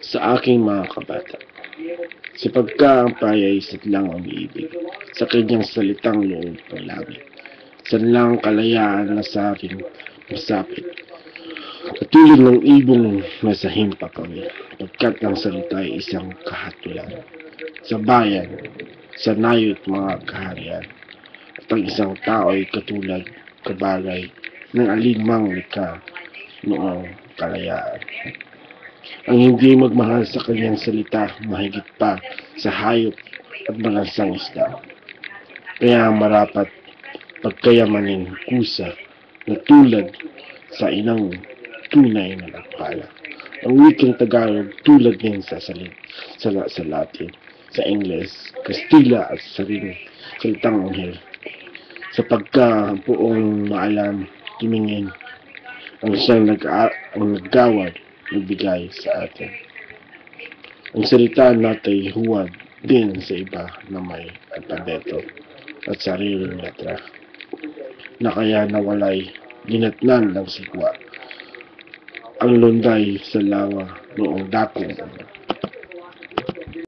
Sa aking mga kabata, si pagka ang payay sadlang umiibig, sa kanyang salitang loob ng langit, sanlang kalayaan na sa aking masapit. Katulad ng ibong nasa himpa kami, pagkat ang salita ay isang kahatulan. Sa bayan, sa nayo't mga kaharian, at ang isang tao ay katulad, kabagay, ng alinmang likha noong kalayaan. Ang hindi magmahal sa kanyang salita, mahigit pa sa hayop at malansang isda. Kaya marapat pagkayamanin kusa na tulad sa inang tunay na nagpala. Ang wikang Tagalog tulad din sa salit, sa, sa Latin, sa Ingles, Kastila at sa rin salitang anghel. Sa pagka buong maalam, tumingin, ang siyang nag ang naggawad, nagbigay sa atin. Ang salita natin huwag din sa iba na may alpabeto at sariling letra na kaya nawalay ginatnan ng sigwa ang lunday sa lawa noong dakong